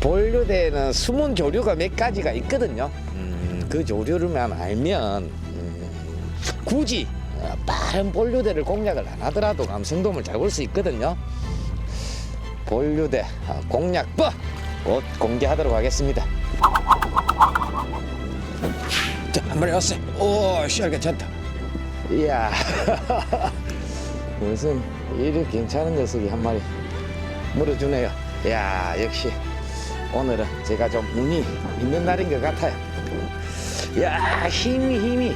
본류대에는 숨은 조류가 몇 가지가 있거든요. 음, 그 조류를만 알면 음, 굳이 어, 빠른 본류대를 공략을 안 하더라도 감성돔을 잡을 수 있거든요. 본류대 어, 공략법 곧 공개하도록 하겠습니다. 자, 한 마리 왔어요. 오, 씨알 괜찮다. 이야, 무슨 이리 괜찮은 녀석이 한 마리 물어주네요. 야, 역시 오늘은 제가 좀 운이 있는 날인 것 같아요. 야, 힘이 힘이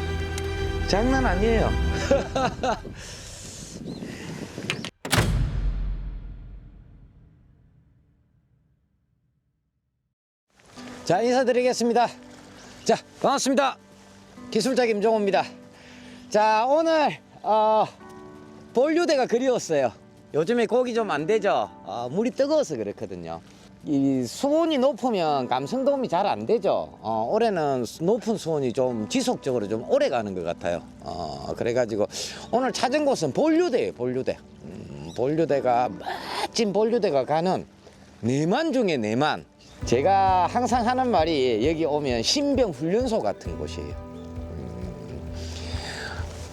장난 아니에요. 자, 인사드리겠습니다. 자, 반갑습니다. 기술자 김종호입니다. 자, 오늘 어, 본류대가 그리웠어요. 요즘에 고기 좀 안 되죠. 어, 물이 뜨거워서 그렇거든요. 이 수온이 높으면 감성돔이 잘 안 되죠. 어, 올해는 수- 높은 수온이 좀 지속적으로 좀 오래 가는 것 같아요. 어, 그래가지고 오늘 찾은 곳은 본류대예요. 본류대. 음, 본류대가 멋진 본류대가 가는 내만 중에 내만. 제가 항상 하는 말이 여기 오면 신병 훈련소 같은 곳이에요.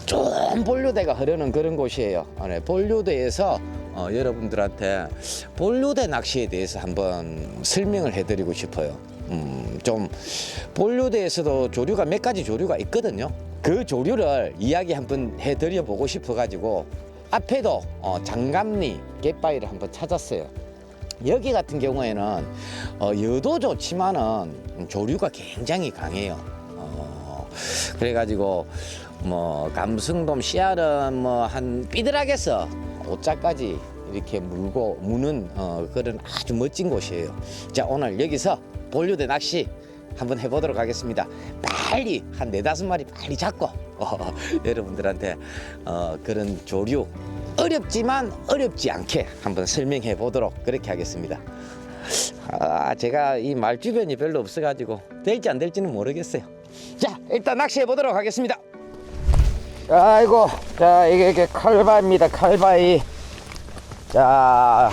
좀 본류대가 흐르는 그런 곳이에요. 어, 네, 본류대에서 어, 여러분들한테 본류대 낚시에 대해서 한번 설명을 해드리고 싶어요. 음, 좀 본류대에서도 조류가 몇 가지 조류가 있거든요. 그 조류를 이야기 한번 해드려 보고 싶어가지고 앞에도 어, 장감리 갯바위를 한번 찾았어요. 여기 같은 경우에는 어, 여도 좋지만은 조류가 굉장히 강해요. 어, 그래가지고 뭐 감성돔 씨알은 뭐 한 삐들하게서 오자까지 이렇게 물고 무는 어, 그런 아주 멋진 곳이에요. 자 오늘 여기서 본류대 낚시 한번 해보도록 하겠습니다. 빨리 한 네다섯 마리 빨리 잡고 어, 여러분들한테 어, 그런 조류 어렵지만 어렵지 않게 한번 설명해 보도록 그렇게 하겠습니다. 아, 제가 이 말 주변이 별로 없어가지고 될지 안 될지는 모르겠어요. 자, 일단 낚시해 보도록 하겠습니다. 아이고, 자 이게 이게 칼바입니다. 칼바위. 자,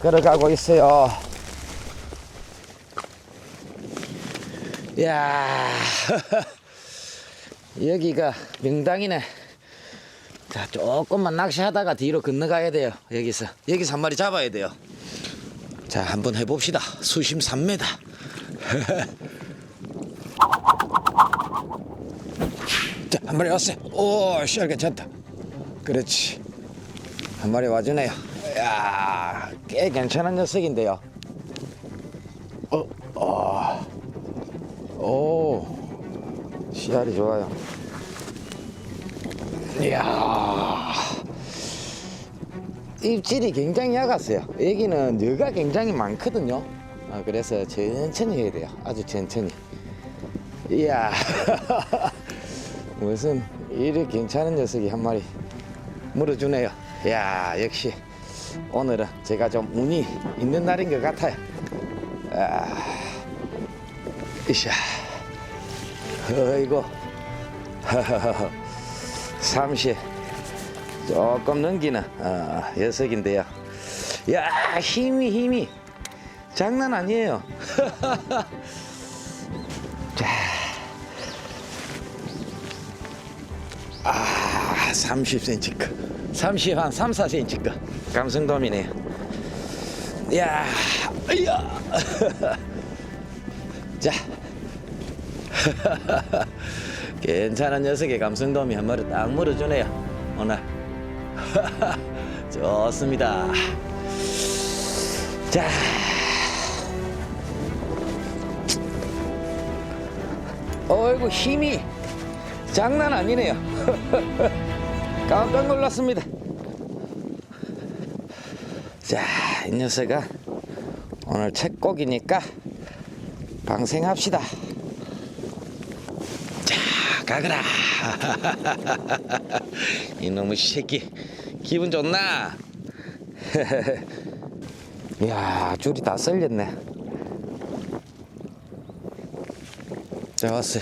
걸어가고 있어요. 야, 여기가 명당이네. 자, 조금만 낚시하다가 뒤로 건너가야 돼요. 여기서 여기서 한 마리 잡아야 돼요. 자, 한번 해봅시다. 수심 3m. 자, 한 마리 왔어요. 오, 씨알 괜찮다. 그렇지. 한 마리 와주네요. 야, 꽤 괜찮은 녀석인데요. 어, 어, 오, 씨알이 좋아요. 이야. 입질이 굉장히 약았어요. 여기는 뇌가 굉장히 많거든요. 아, 그래서 천천히 해야 돼요. 아주 천천히. 이야. 무슨 이리 괜찮은 녀석이 한 마리 물어주네요. 야 역시 오늘은 제가 좀 운이 있는 날인 것 같아요. 아, 이샤. 어이구. 30 조금 넘기는 어, 녀석인데요. 야 힘이 힘이 장난 아니에요. 30cm 크, 30 한 3, 4cm 크 감성돔이네요. 야, 이야, 자. 괜찮은 녀석의 감성돔이 한 마리 딱 물어주네요. 오늘. 좋습니다. 자. 어이구, 힘이 장난 아니네요. 깜짝 놀랐습니다. 자, 이 녀석은 오늘 책곡이니까 방생합시다. 가거라. 이놈의 새끼 기분 좋나? 이야 줄이 다 썰렸네. 자 왔어.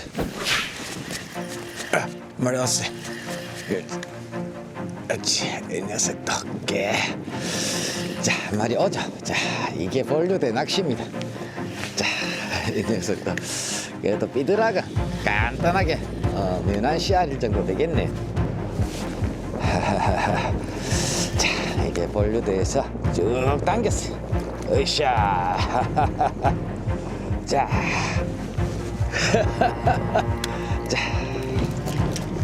아, 말이 왔어. 그렇지 이 녀석도 깨. 자 말이 오죠. 자 이게 본류대 낚시입니다. 이 녀석도 그래도 삐들하가 간단하게 어, 면한 씨알일 정도 되겠네. 자, 이게 본류대에서 쭉 당겼어요. 으쌰. 자. 자.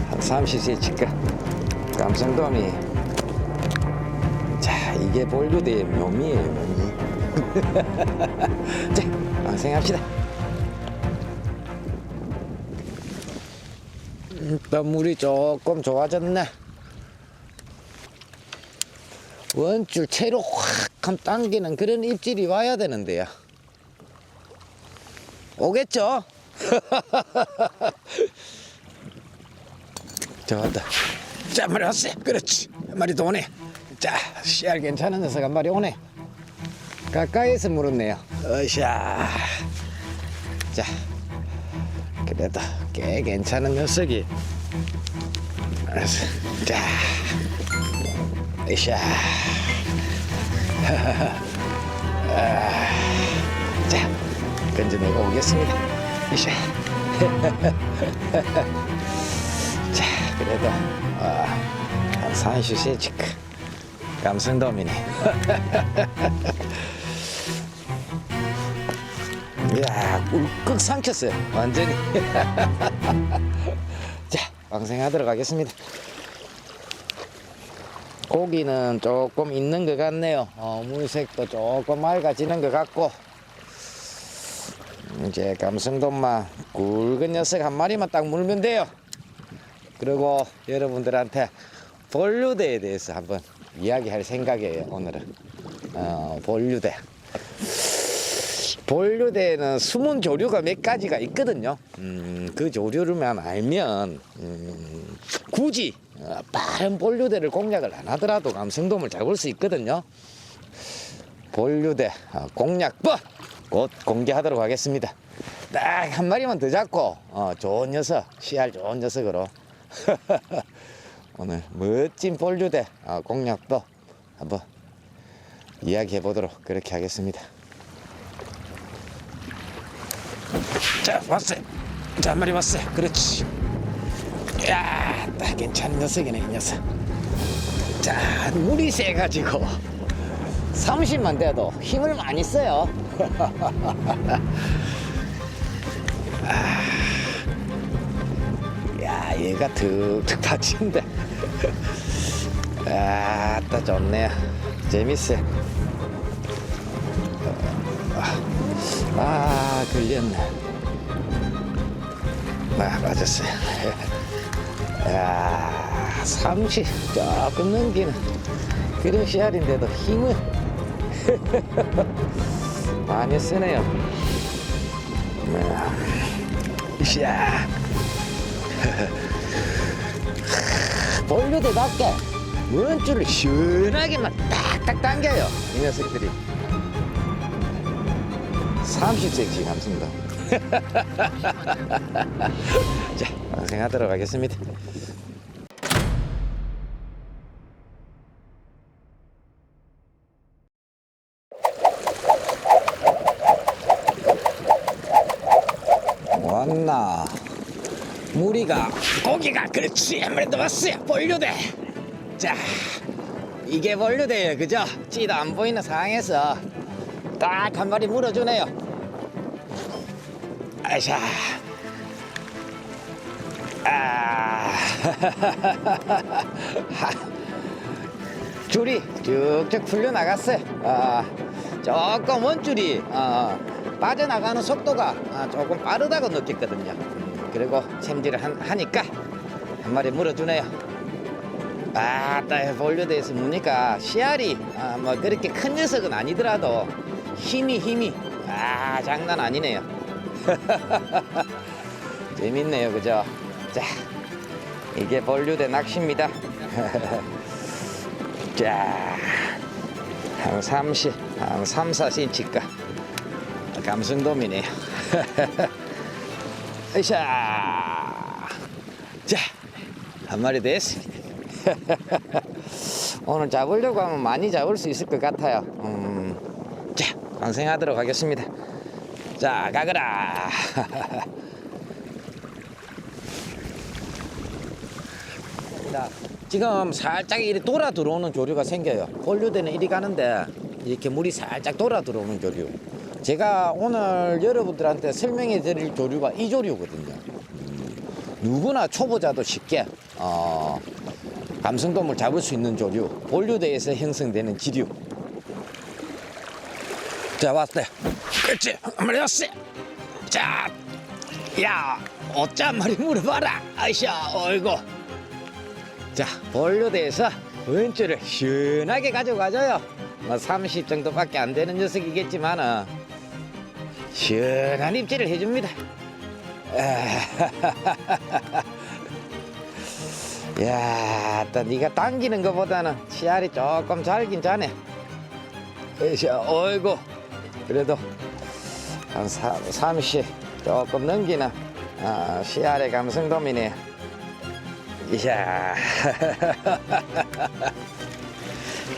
한 30cm가 감성돔이. 자, 이게 본류대의 묘미예요, 묘미. 자, 방생합시다. 일단 물이 조금 좋아졌네. 원줄 채로 확함 당기는 그런 입질이 와야 되는데요. 오겠죠? 좋았다. 자, 한 마리 왔어요. 그렇지. 한 마리 더 오네. 자, 씨알 괜찮은 녀석 한 마리 오네. 가까이서 물었네요. 어샤. 자, 그래도 꽤 괜찮은 녀석이. 알았어. 자, 으쌰. 아, 자, 건져내고 오겠습니다. 으쌰. 자, 그래도 아, 한 30cm 감성돔이네. 이야, 꿀꺽 삼켰어요. 완전히. 자, 방생하도록 하겠습니다. 고기는 조금 있는 것 같네요. 어, 물색도 조금 맑아지는 것 같고. 이제 감성돔만 굵은 녀석 한 마리만 딱 물면 돼요. 그리고 여러분들한테 본류대에 대해서 한번 이야기할 생각이에요, 오늘은. 어, 본류대. 본류대에는 숨은 조류가 몇 가지가 있거든요. 음, 그 조류를만 알면 음, 굳이 어, 빠른 본류대를 공략을 안 하더라도 감성돔을 잡을 수 있거든요. 본류대 어, 공략법 곧 공개하도록 하겠습니다. 딱 한 마리만 더 잡고 어, 좋은 녀석, 씨알 좋은 녀석으로 오늘 멋진 본류대 어, 공략법 한번 이야기해 보도록 그렇게 하겠습니다. 자 왔어요. 자한 마리 왔어요. 그렇지. 야 딱 괜찮은 녀석이네 이 녀석. 자 물이 세 가지고 30만 돼도 힘을 많이 써요. 아, 야 얘가 툭툭 받친다 아따 좋네요. 재밌어요. 아 걸렸네. 아 맞았어요. 야 30 조금 넘기는 그런 씨알인데도 힘을 많이 쓰네요. 샤 볼류대답게 원줄을 시원하게만 딱딱 당겨요 이 녀석들이 30cm 감습니다. 자, 방생하도록 하겠습니다. 왔나? 무리가 고기가 그렇지 더 왔어요. 볼류대. 자, 이게 볼류대예요, 그죠? 찌도 안 보이는 상황에서 딱 한 마리 물어주네요. 아샤. 아. 줄이 쭉쭉 풀려 나갔어요. 아, 조금 원줄이 어, 빠져나가는 속도가 아, 조금 빠르다고 느꼈거든요. 음, 그리고 챔질을 한- 하니까 한 마리 물어주네요. 아, 딱 볼류대에서 무니까 씨알이 아, 뭐 그렇게 큰 녀석은 아니더라도 힘이 힘이 아 장난 아니네요. 재밌네요, 그죠? 자, 이게 볼류대 낚시입니다. 자, 한 30, 한 3, 4cm가 감성돔이네요. 으쌰. 자, 한 마리 됐습니다. 오늘 잡으려고 하면 많이 잡을 수 있을 것 같아요. 음, 자, 방생하도록 하겠습니다. 자, 가거라. 자, 지금 살짝 이리 돌아 들어오는 조류가 생겨요. 본류대는 이리 가는데 이렇게 물이 살짝 돌아 들어오는 조류. 제가 오늘 여러분들한테 설명해 드릴 조류가 이 조류거든요. 음, 누구나 초보자도 쉽게 어, 감성돔을 잡을 수 있는 조류. 본류대에서 형성되는 지류. 자, 왔어요. 그렇지. 왔어요. 자, 야, 어짜 마리 물어봐라. 아이샤, 어이구. 자, 본류대에서 원줄을 시원하게 가져가줘요. 뭐 30 정도밖에 안 되는 녀석이겠지만은 시원한 입질을 해줍니다. 야, 또 네가 당기는 것보다는 씨알이 조금 잘긴 자네. 어이구. 그래도 한30 조금 넘기는 아, 씨알의 감성돔이네. 이야.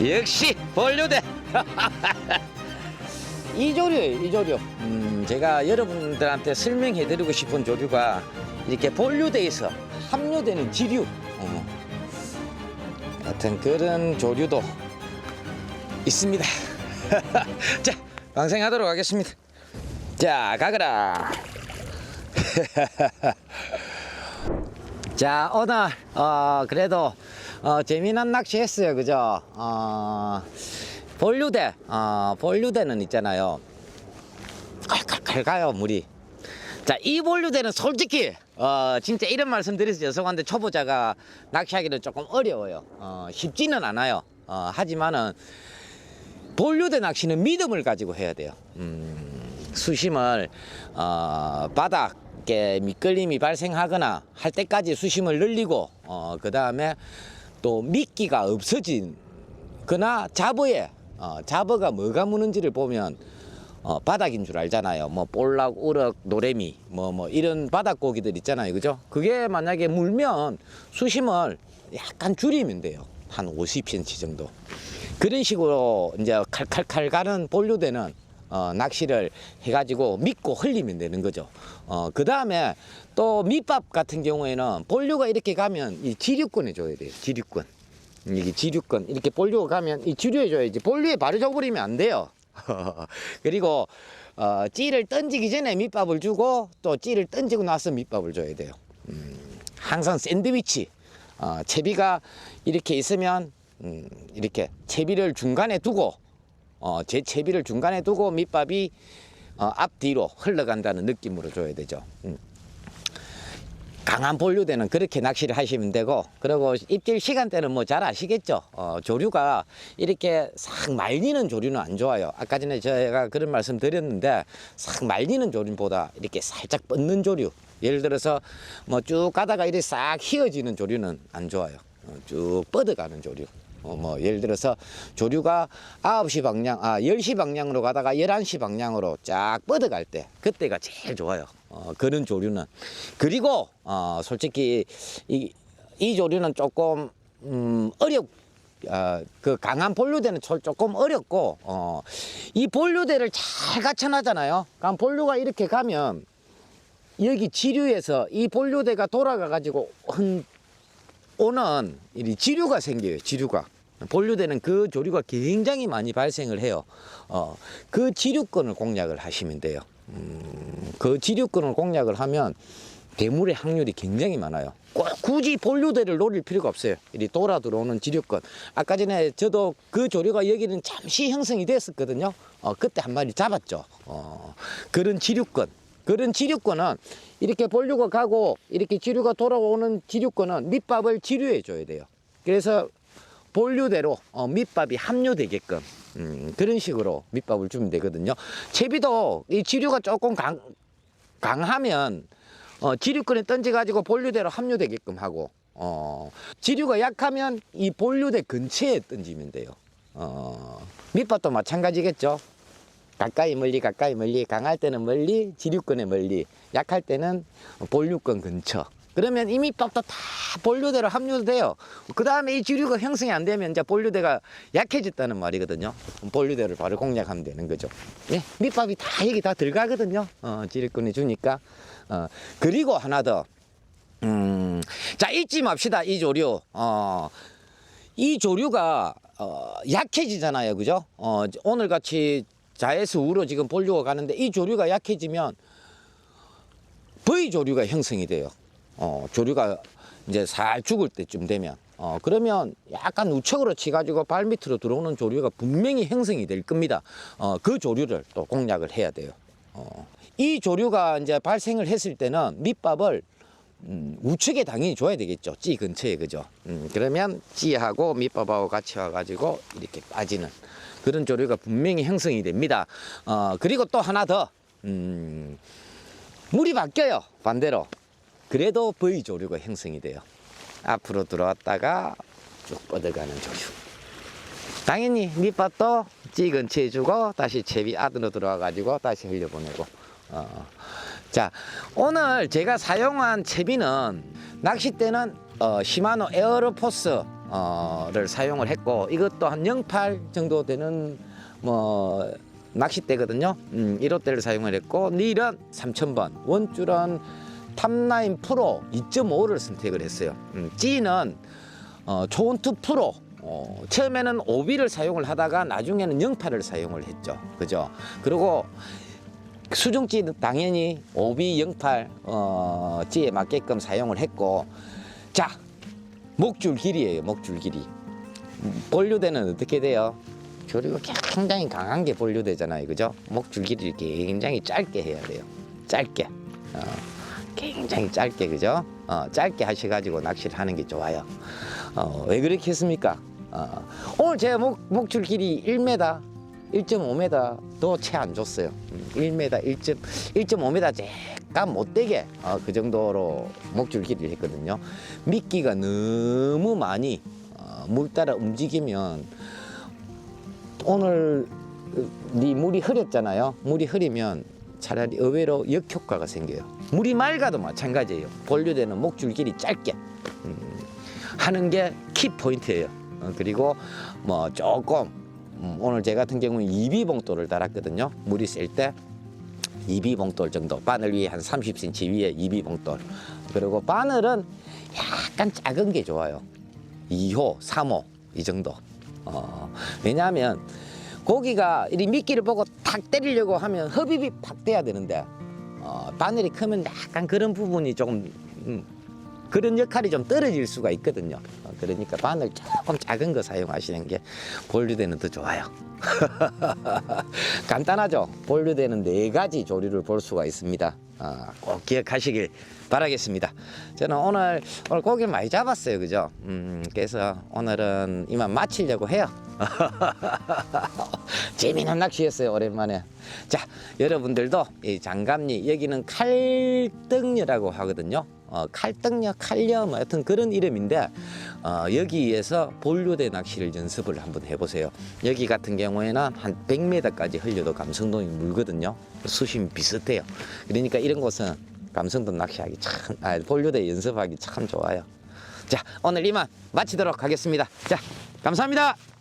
역시 본류대. 이 조류예요, 이 조류. 음, 제가 여러분들한테 설명해드리고 싶은 조류가 이렇게 본류대에서 합류되는 지류 어, 같은 그런 조류도 있습니다. 자, 방생하도록 하겠습니다. 자, 가거라. 자 오늘 어 그래도 어 재미난 낚시 했어요 그죠 어 본류대. 어 본류대는 있잖아요. 칼칼칼 가요 물이. 자 이 본류대는 솔직히 어 진짜 이런 말씀 드려서 죄송한데 초보자가 낚시하기는 조금 어려워요. 어 쉽지는 않아요. 어 하지만은 본류대 낚시는 믿음을 가지고 해야 돼요. 음 수심을 어 바닥에 미끌림이 발생하거나 할 때까지 수심을 늘리고 어 그 다음에 또 미끼가 없어진 그나 잡어에 어, 잡어가 뭐가 무는지를 보면 어, 바닥인 줄 알잖아요. 뭐 볼락, 우럭, 노래미, 뭐뭐 이런 바닥 고기들 있잖아요, 그죠? 그게 만약에 물면 수심을 약간 줄이면 돼요. 한 50cm 정도. 그런 식으로 이제 칼칼칼 가는 본류대는 어, 낚시를 해가지고 믿고 흘리면 되는 거죠. 어, 그 다음에 또 밑밥 같은 경우에는 본류가 이렇게 가면 이 지류권에 줘야 돼요. 지류권. 이게 지류권 이렇게 본류가 가면 이 지류에 줘야지 본류에 바로 줘버리면 안 돼요. 그리고 어, 찌를 던지기 전에 밑밥을 주고 또 찌를 던지고 나서 밑밥을 줘야 돼요. 음, 항상 샌드위치 어, 채비가 이렇게 있으면 음, 이렇게 채비를 중간에 두고 어, 제 채비를 중간에 두고 밑밥이 어, 앞뒤로 흘러간다는 느낌으로 줘야 되죠. 음. 강한 본류대는 그렇게 낚시를 하시면 되고 그리고 입질 시간대는 뭐 잘 아시겠죠? 어, 조류가 이렇게 싹 말리는 조류는 안 좋아요. 아까 전에 제가 그런 말씀 드렸는데 싹 말리는 조류보다 이렇게 살짝 뻗는 조류 예를 들어서 뭐 쭉 가다가 이렇게 싹 휘어지는 조류는 안 좋아요. 어, 쭉 뻗어가는 조류. 어, 뭐 예를 들어서 조류가 9시 방향, 아 10시 방향으로 가다가 11시 방향으로 쫙 뻗어갈 때 그때가 제일 좋아요. 어, 그런 조류는 그리고 어, 솔직히 이, 이 조류는 조금 음, 어렵 어, 그 강한 본류대는 조- 조금 어렵고 어, 이 본류대를 잘 갖춰놨잖아요. 그럼 본류가 이렇게 가면 여기 지류에서 이 본류대가 돌아가 가지고 흔 오는 이 지류가 생겨요. 지류가 본류대는 그 조류가 굉장히 많이 발생을 해요. 어, 그 지류권을 공략을 하시면 돼요. 음, 그 지류권을 공략을 하면 대물의 확률이 굉장히 많아요. 꼭 굳이 본류대를 노릴 필요가 없어요. 이리 돌아 들어오는 지류권. 아까 전에 저도 그 조류가 여기는 잠시 형성이 됐었거든요. 어, 그때 한 마리 잡았죠. 어, 그런 지류권. 그런 지류권은 이렇게 본류가 가고 이렇게 지류가 돌아오는 지류권은 밑밥을 지류해 줘야 돼요. 그래서 본류대로 어, 밑밥이 합류되게끔 음, 그런 식으로 밑밥을 주면 되거든요. 채비도 이 지류가 조금 강, 강하면 어, 지류권에 던져가지고 본류대로 합류되게끔 하고 어, 지류가 약하면 이 본류대 근처에 던지면 돼요. 어, 밑밥도 마찬가지겠죠. 가까이 멀리 가까이 멀리 강할 때는 멀리 지류권에 멀리 약할 때는 본류권 근처 그러면 이 밑밥도 다 본류대로 합류돼요. 그 다음에 이 지류가 형성이 안 되면 이제 본류대가 약해졌다는 말이거든요. 본류대를 바로 공략하면 되는 거죠. 예, 밑밥이 다 여기 다 들어가거든요. 어, 지류권이 주니까. 어, 그리고 하나 더. 음, 자, 잊지 맙시다. 이 조류. 어, 이 조류가 어, 약해지잖아요. 그죠? 어, 오늘 같이 자에서 우로 지금 본류가 가는데 이 조류가 약해지면 V 조류가 형성이 돼요. 어, 조류가 이제 살 죽을 때쯤 되면 어, 그러면 약간 우측으로 치가지고 발 밑으로 들어오는 조류가 분명히 형성이 될 겁니다. 어, 그 조류를 또 공략을 해야 돼요. 어, 이 조류가 이제 발생을 했을 때는 밑밥을 음, 우측에 당연히 줘야 되겠죠. 찌 근처에 그죠. 음, 그러면 찌하고 밑밥하고 같이 와가지고 이렇게 빠지는 그런 조류가 분명히 형성이 됩니다. 어, 그리고 또 하나 더 음, 물이 바뀌어요. 반대로. 그래도 V 조류가 형성이 돼요. 앞으로 들어왔다가 쭉 뻗어가는 조류. 당연히 밑밥도 찌 근처에 주고 다시 채비 안으로 들어와가지고 다시 흘려보내고. 어. 자 오늘 제가 사용한 채비는 낚싯대는 어, 시마노 에어로포스를 사용을 했고 이것도 한 08 정도 되는 뭐 낚싯대거든요. 음, 1호대를 사용을 했고 닐은 3000번, 원줄은 탑라인 프로 2.5를 선택을 했어요. 음, 찌는 어, 초원투 프로 어, 처음에는 5비를 사용을 하다가 나중에는 08을 사용을 했죠. 그죠? 그리고 수중찌는 당연히 5B 08 어, 찌에 맞게끔 사용을 했고 자 목줄 길이에요 목줄 길이 음, 본류대는 어떻게 돼요? 조류가 굉장히 강한 게 본류대잖아요 그죠? 목줄 길이를 굉장히 짧게 해야 돼요 짧게 어, 굉장히 짧게 그죠? 어, 짧게 하셔가지고 낚시를 하는 게 좋아요 어, 왜 그렇게 했습니까? 어, 오늘 제 목, 목줄 길이 1m 1.5m도 채 안 줬어요. 음, 1m, 1. 1.5m 약간 못되게 어, 그 정도로 목줄 길이를 했거든요. 미끼가 너무 많이 어, 물 따라 움직이면 오늘 네 물이 흐렸잖아요. 물이 흐리면 차라리 의외로 역효과가 생겨요. 물이 맑아도 마찬가지예요. 본류되는 목줄 길이 짧게 음, 하는 게 키 포인트예요. 어, 그리고 뭐 조금 음, 오늘 제 같은 경우는 이비봉돌을 달았거든요. 물이 셀 때 이비봉돌 정도 바늘 위에 한 30cm 위에 이비봉돌 그리고 바늘은 약간 작은 게 좋아요. 2호, 3호 이 정도. 어, 왜냐하면 고기가 이 미끼를 보고 탁 때리려고 하면 흡입이 팍 돼야 되는데 어, 바늘이 크면 약간 그런 부분이 조금 음, 그런 역할이 좀 떨어질 수가 있거든요. 어, 그러니까 바늘 조금 작은 거 사용하시는 게 본류대는 더 좋아요. 간단하죠. 본류대는 네 가지 조류를 볼 수가 있습니다. 아, 꼭 기억하시길 바라겠습니다. 저는 오늘 오늘 고기를 많이 잡았어요, 그죠? 음, 그래서 오늘은 이만 마치려고 해요. 재미난 낚시였어요, 오랜만에. 자, 여러분들도 이 장갑리 여기는 칼등녀라고 하거든요. 어, 칼등녀, 칼녀, 뭐 여튼 그런 이름인데 어, 여기에서 본류대 낚시를 연습을 한번 해보세요. 여기 같은 경우에는 한 100m까지 흘려도 감성동이 물거든요. 수심이 비슷해요. 그러니까 이런 곳은 감성동 낚시하기 참, 아, 본류대 연습하기 참 좋아요. 자, 오늘 이만 마치도록 하겠습니다. 자, 감사합니다.